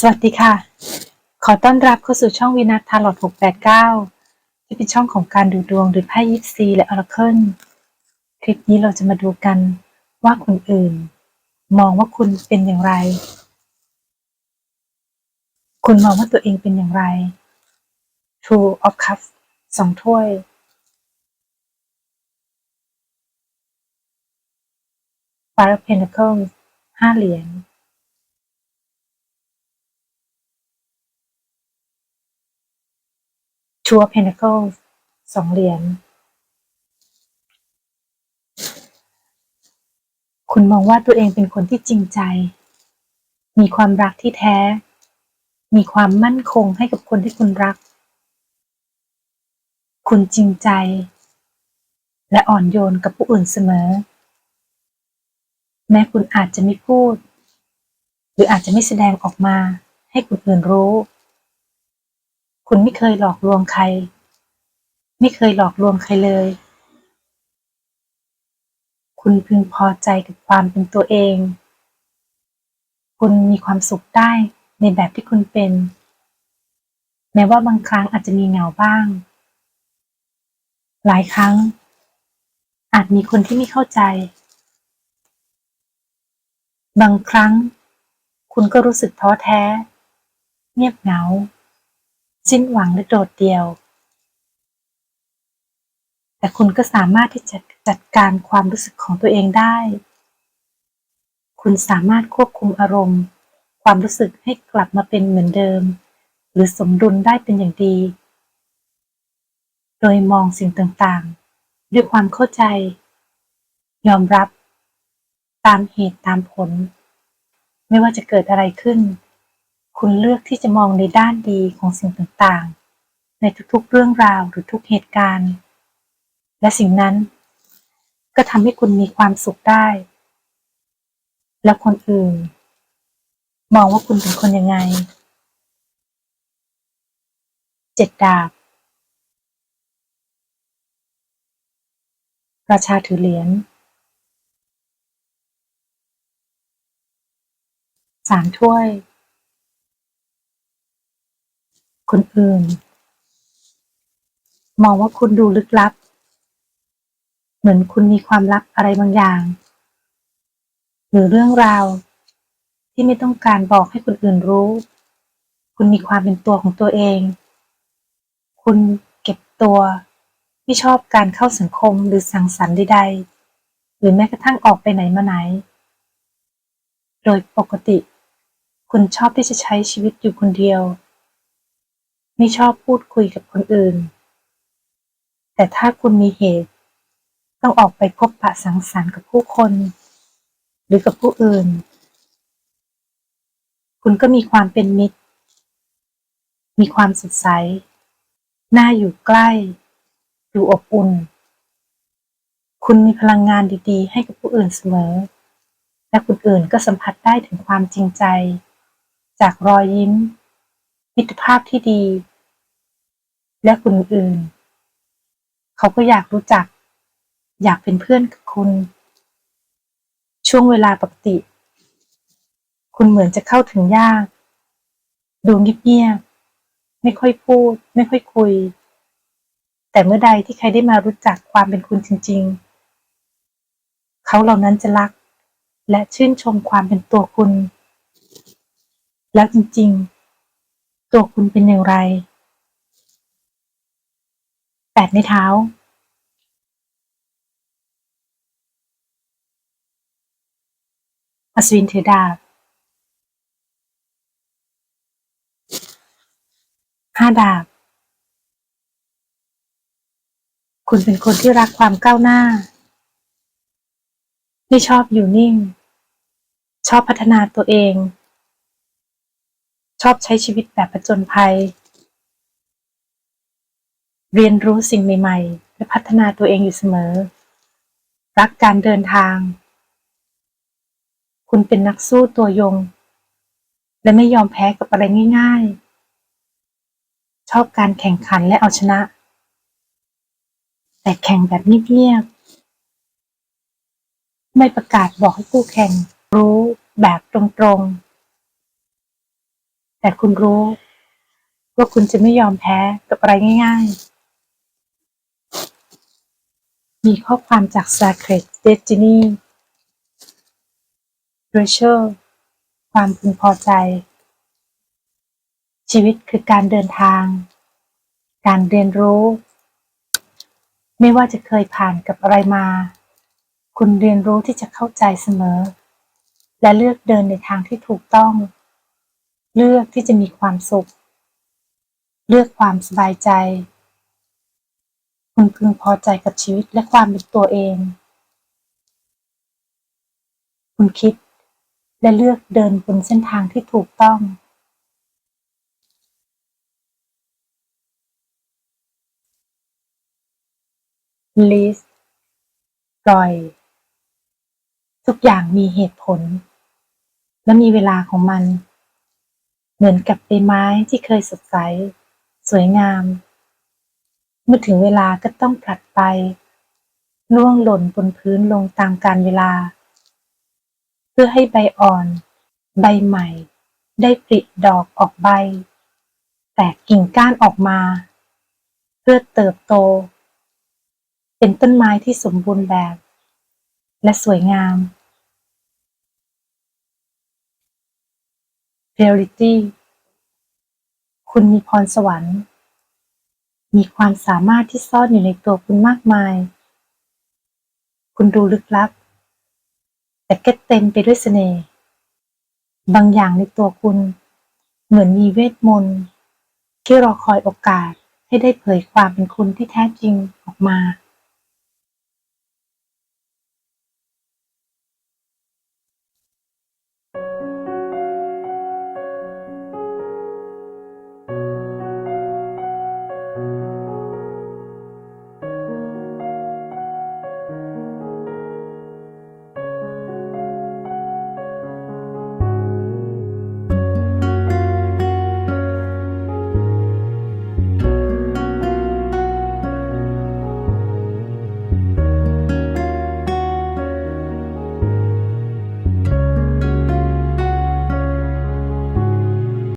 สวัสดีค่ะ ขอต้อนรับเข้าสู่ช่องวินัททาร์ลอต689 ที่เป็นช่องของการดูดวงดูไพ่ยิปซีและออร์เคิลคลิปนี้เราจะมาดูกันว่าคนอื่น มองว่าคุณเป็นอย่างไร คุณมองว่าตัวเองเป็นอย่างไร Two of Cups สองถ้วย Five of Pentacles ห้าเหรียญ Two of Pentacles สองเหรียญคุณมองว่าตัวเองเป็นคนที่จริงใจ มีความรักที่แท้ มีความมั่นคงให้กับคนที่คุณรัก คุณจริงใจ และอ่อนโยนกับผู้อื่นเสมอ แม้คุณอาจจะไม่พูด หรืออาจจะไม่แสดงออกมาให้คนอื่นรู้ คุณไม่เคยหลอกลวงใคร ไม่เคยหลอกลวงใครเลย คุณพึงพอใจกับความเป็นตัวเอง คุณมีความสุขได้ในแบบที่คุณเป็น แม้ว่าบางครั้งอาจจะมีเหงาบ้าง หลายครั้ง อาจมีคนที่ไม่เข้าใจ บางครั้ง คุณก็รู้สึกท้อแท้ เงียบเหงา สิ้นหวังและโดดเดี่ยว แต่คุณก็สามารถที่จะจัดการความรู้สึกของตัวเองได้ คุณสามารถควบคุมอารมณ์ ความรู้สึกให้กลับมาเป็นเหมือนเดิม หรือสมดุลได้เป็นอย่างดี โดยมองสิ่งต่างๆ ด้วยความเข้าใจ ยอมรับ ตามเหตุตามผล ไม่ว่าจะเกิดอะไรขึ้น คุณเลือกที่จะมองในด้านดีของสิ่งต่างๆ ในทุกๆเรื่องราวหรือทุกเหตุการณ์ และสิ่งนั้น ก็ทำให้คุณมีความสุขได้ แล้วคนอื่น มองว่าคุณเป็นคนยังไง เจ็ดดาบ ราชาถือเหรียญสามถ้วย คนอื่น มองว่าคุณดูลึกลับ เหมือนคุณมีความลับอะไรบางอย่าง หรือเรื่องราวที่ไม่ต้องการบอกให้คนอื่นรู้ คุณมีความเป็นตัวของตัวเอง คุณเก็บตัวไม่ชอบการเข้าสังคมหรือสังสรรค์ใดๆ หรือแม้กระทั่งออกไปไหนมาไหน โดยปกติ คุณชอบที่จะใช้ชีวิตอยู่คนเดียว ไม่ชอบพูดคุยกับคนอื่น แต่ถ้าคุณมีเหตุ ต้องออกไปพบปะสังสรรค์กับผู้คน หรือกับผู้อื่น คุณก็มีความเป็นมิตร มีความสดใส น่าอยู่ใกล้ ดูอบอุ่น คุณมีพลังงานดีๆ ให้กับผู้อื่นเสมอ และคนอื่นก็สัมผัสได้ถึงความจริงใจ จากรอยยิ้มมิตรภาพที่ดี และคนอื่นเขาก็อยากรู้จัก อยากเป็นเพื่อนกับคุณ ช่วงเวลาปกติ คุณเหมือนจะเข้าถึงยาก ดูเงียบๆ ไม่ค่อยพูด ไม่ค่อยคุย แต่เมื่อใดที่ใครได้มารู้จักความเป็นคุณจริง ๆ เขาเหล่านั้นจะรัก และชื่นชมความเป็นตัวคุณ แล้วจริงๆ ตัวคุณเป็นอย่างไร แปดในเท้า อัศวินถือดาบห้าดาบ คุณเป็นคนที่รักความก้าวหน้าไม่ชอบอยู่นิ่ง ชอบพัฒนาตัวเอง ชอบใช้ชีวิตแบบผจญภัย เรียนรู้สิ่งใหม่ ๆ และพัฒนาตัวเองอยู่เสมอ รักการเดินทาง คุณเป็นนักสู้ตัวยง และไม่ยอมแพ้กับอะไรง่าย ๆ ชอบการแข่งขันและเอาชนะ แต่แข่งแบบเงียบๆไม่ประกาศบอกให้คู่แข่งรู้แบบตรงๆ แต่คุณรู้ว่าคุณจะไม่ยอมแพ้กับอะไรง่าย ๆ มีข้อความจาก Sacred Destiny Rachel ความพึงพอใจ ชีวิตคือการเดินทาง การเรียนรู้ ไม่ว่าจะเคยผ่านกับอะไรมา คุณเรียนรู้ที่จะเข้าใจเสมอ และเลือกเดินในทางที่ถูกต้อง เลือกที่จะมีความสุข เลือกความสบายใจ คุณพึงพอใจกับชีวิตและความเป็นตัวเอง คุณคิดและเลือกเดินบนเส้นทางที่ถูกต้อง ลิสปล่อย ทุกอย่างมีเหตุผล และมีเวลาของมัน เหมือนกับใบไม้ที่เคยสดใส สวยงาม เมื่อถึงเวลาก็ต้องผลัดไปล่วงหล่นบนพื้นลงตามกาลเวลา เพื่อให้ใบอ่อน ใบใหม่ ได้ปริดอกออกใบ แตกกิ่งก้านออกมา เพื่อเติบโต เป็นต้นไม้ที่สมบูรณ์แบบ และสวยงาม Reality คุณมีพรสวรรค์ มีความสามารถที่ซ่อนอยู่ในตัวคุณมากมาย คุณดูลึกลับ แต่ก็เต็มไปด้วยเสน่ห์ บางอย่างในตัวคุณ เหมือนมีเวทมนต์ ที่รอคอยโอกาสให้ได้เผยความเป็นคุณที่แท้จริงออกมา